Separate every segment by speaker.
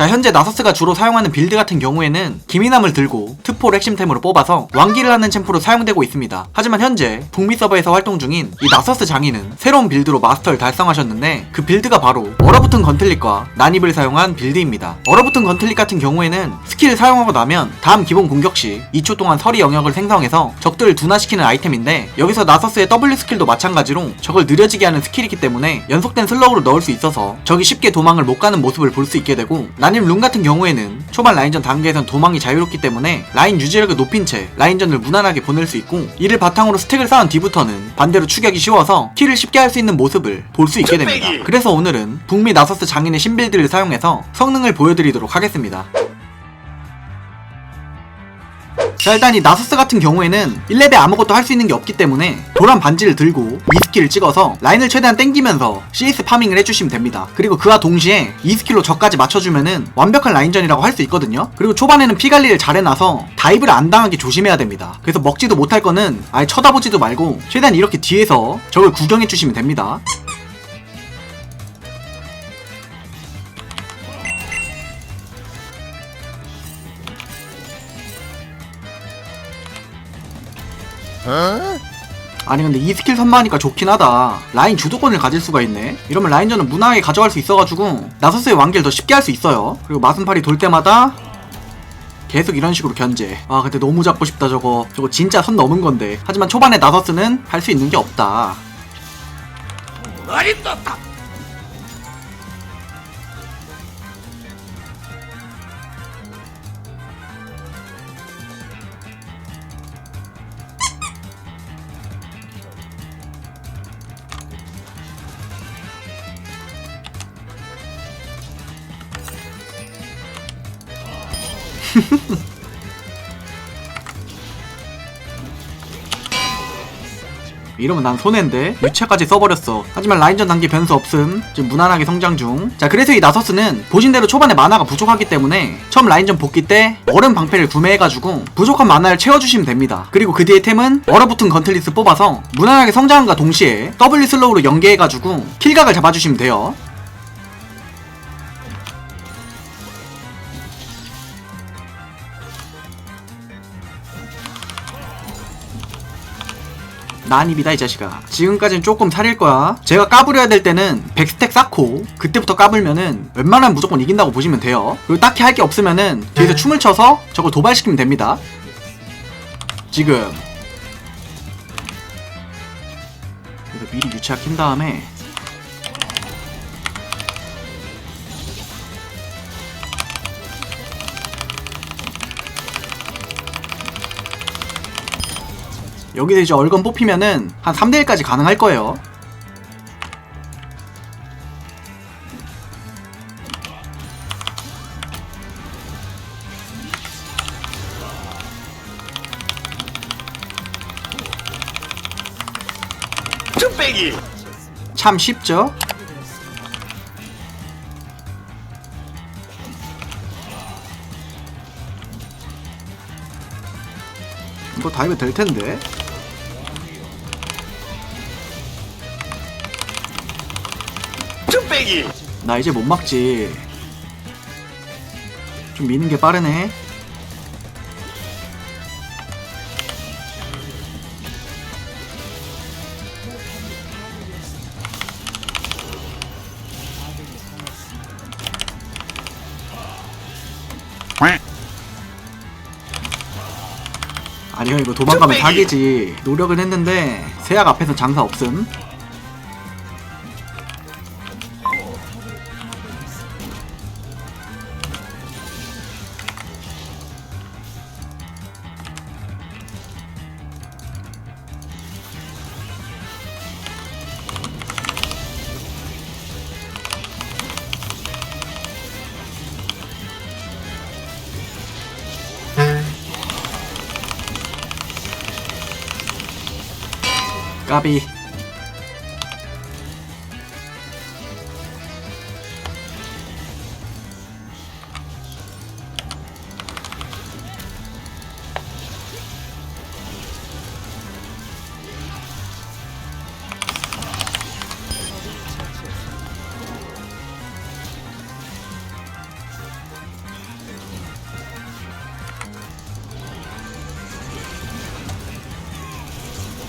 Speaker 1: 자 현재 나서스가 주로 사용하는 빌드 같은 경우에는 기미남을 들고 트포를 핵심템으로 뽑아서 왕기를 하는 챔프로 사용되고 있습니다. 하지만 현재 북미 서버에서 활동 중인 이 나서스 장인은 새로운 빌드로 마스터를 달성하셨는데 그 빌드가 바로 얼어붙은 건틀릭과 난입을 사용한 빌드입니다. 얼어붙은 건틀릭 같은 경우에는 스킬을 사용하고 나면 다음 기본 공격 시 2초 동안 서리 영역을 생성해서 적들을 둔화시키는 아이템인데 여기서 나서스의 W 스킬도 마찬가지로 적을 느려지게 하는 스킬이기 때문에 연속된 슬러그로 넣을 수 있어서 적이 쉽게 도망을 못 가는 모습을 볼 수 있게 되고 난 입룬 같은 경우에는 초반 라인전 단계에선 도망이 자유롭기 때문에 라인 유지력을 높인 채 라인전을 무난하게 보낼 수 있고 이를 바탕으로 스택을 쌓은 뒤부터는 반대로 추격이 쉬워서 킬을 쉽게 할 수 있는 모습을 볼 수 있게 됩니다. 그래서 오늘은 북미 나서스 장인의 신빌드를 사용해서 성능을 보여드리도록 하겠습니다. 자 일단 이 나서스 같은 경우에는 1렙에 아무것도 할 수 있는 게 없기 때문에 도란 반지를 들고 이 스킬을 찍어서 라인을 최대한 땡기면서 CS 파밍을 해주시면 됩니다. 그리고 그와 동시에 이 스킬로 적까지 맞춰주면은 완벽한 라인전이라고 할 수 있거든요. 그리고 초반에는 피 관리를 잘 해놔서 다이브를 안 당하게 조심해야 됩니다. 그래서 먹지도 못할 거는 아예 쳐다보지도 말고 최대한 이렇게 뒤에서 적을 구경해주시면 됩니다 아니 근데 이 스킬 선마하니까 좋긴 하다. 라인 주도권을 가질 수가 있네. 이러면 라인전은 무난하게 가져갈 수 있어가지고 나서스의 완기를 더 쉽게 할 수 있어요. 그리고 마순팔이 돌 때마다 계속 이런 식으로 견제. 아 근데 너무 잡고 싶다 저거. 저거 진짜 선 넘은 건데. 하지만 초반에 나서스는 할 수 있는 게 없다 이러면 난 손해인데. 유체까지 써버렸어. 하지만 라인전 단계 변수 없음. 지금 무난하게 성장 중자 그래서 이 나서스는 보신 대로 초반에 만화가 부족하기 때문에 처음 라인전 복귀 때 얼음 방패를 구매해가지고 부족한 만화를 채워주시면 됩니다. 그리고 그 뒤에 템은 얼어붙은 건틀리스 뽑아서 무난하게 성장함과 동시에 W 슬로우로 연계해가지고 킬각을 잡아주시면 돼요 난입이다 이 자식아. 지금까지는 조금 살릴 거야. 제가 까부려야 될 때는 100스택 쌓고 그때부터 까불면은 웬만하면 무조건 이긴다고 보시면 돼요. 그리고 딱히 할 게 없으면은 뒤에서 춤을 춰서 저걸 도발시키면 됩니다. 지금. 그래서 미리 킨 다음에 여기서 이제 얼건 뽑히면은 한 3대1까지 가능할 거예요. 참 쉽죠? 이거 다이브 될 텐데.
Speaker 2: 뚝배기
Speaker 1: 나 이제 못 막지. 좀 미는 게 빠르네. 아니요 이거 도망가면. 사기지 노력은 했는데 세약 앞에서 장사 없음 까비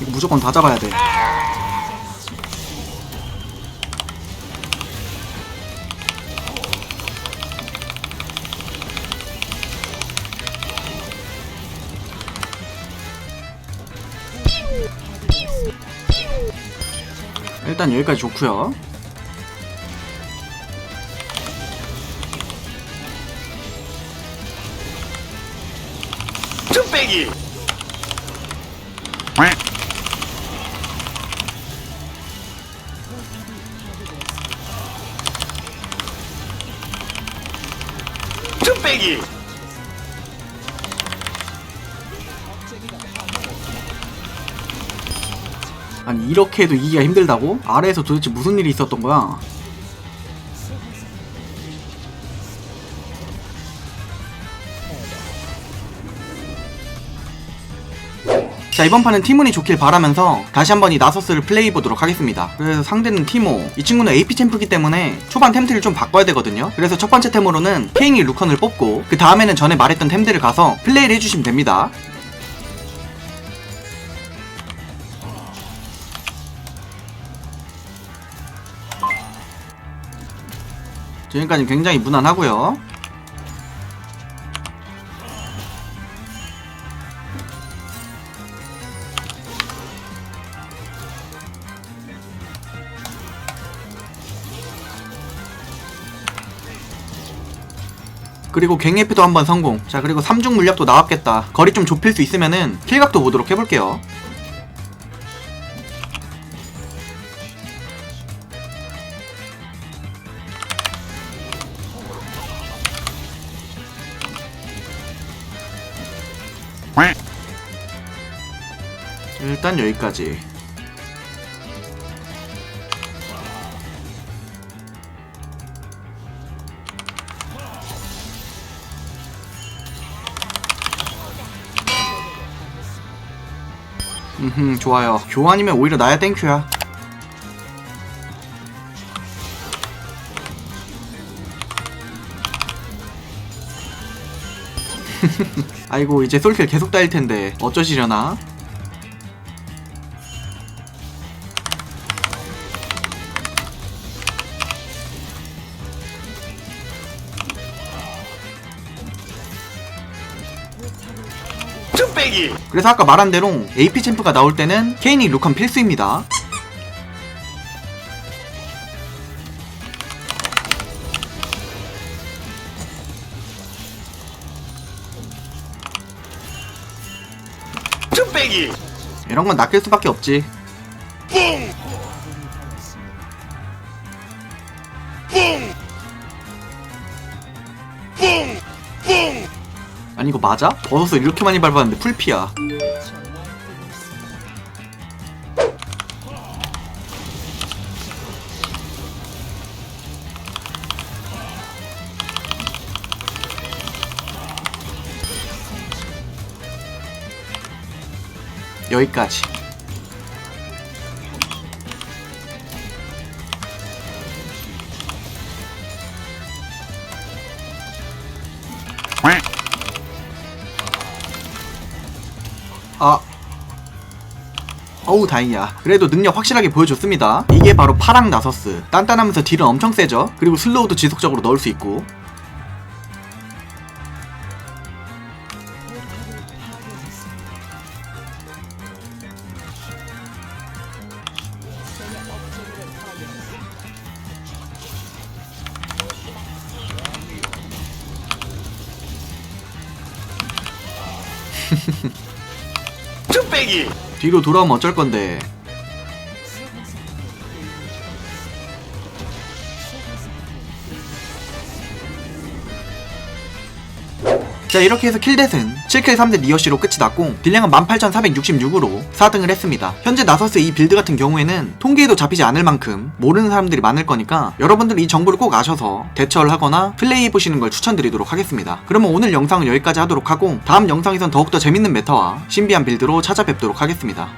Speaker 1: 이거 무조건 다 잡아야 돼. 일단 여기까지 좋고요.
Speaker 2: 뚝배기 뚝배기
Speaker 1: 아니 이렇게 해도 이기가 힘들다고? 아래에서 도대체 무슨 일이 있었던 거야? 자 이번 판은 티몬이 좋길 바라면서 다시 한번 이 나서스를 플레이해보도록 하겠습니다. 그래서 상대는 티모. 이 친구는 AP 챔프기 때문에 초반 템트를 좀 바꿔야 되거든요. 그래서 첫 번째 템으로는 케잉이 루컨을 뽑고 그 다음에는 전에 말했던 템들을 가서 플레이를 해주시면 됩니다. 지금까지 굉장히 무난하고요 그리고 갱에프도 한번 성공. 자, 그리고 3중 물약도 나왔겠다. 거리 좀 좁힐 수 있으면은 킬각도 보도록 해볼게요. 일단 여기까지. 음, 좋아요. 교환이면 오히려 나야 땡큐야. 아이고 이제 솔킬 계속 따일 텐데 어쩌시려나?
Speaker 2: 뚝배기
Speaker 1: 그래서 아까 말한 대로 AP 챔프가 나올 때는 케인이 루컨 필수입니다. 이런 건 낚일 수밖에 없지.
Speaker 2: 뿡 뿡!
Speaker 1: 맞아? 버섯을 이렇게 많이 밟았는데 풀피야. 여기까지. 어우 다행이야. 그래도 능력 확실하게 보여줬습니다. 이게 바로 파랑 나서스. 단단하면서 딜은 엄청 세죠? 그리고 슬로우도 지속적으로 넣을 수 있고.
Speaker 2: 뚝배기
Speaker 1: 뒤로 돌아오면 어쩔 건데 자 이렇게 해서 킬댓은 7킬 3대 니어시로 끝이 났고 딜량은 18,466으로 4등을 했습니다. 현재 나서스 이 빌드 같은 경우에는 통계에도 잡히지 않을 만큼 모르는 사람들이 많을 거니까 여러분들 이 정보를 꼭 아셔서 대처를 하거나 플레이 해보시는 걸 추천드리도록 하겠습니다. 그러면 오늘 영상은 여기까지 하도록 하고 다음 영상에선 더욱더 재밌는 메타와 신비한 빌드로 찾아뵙도록 하겠습니다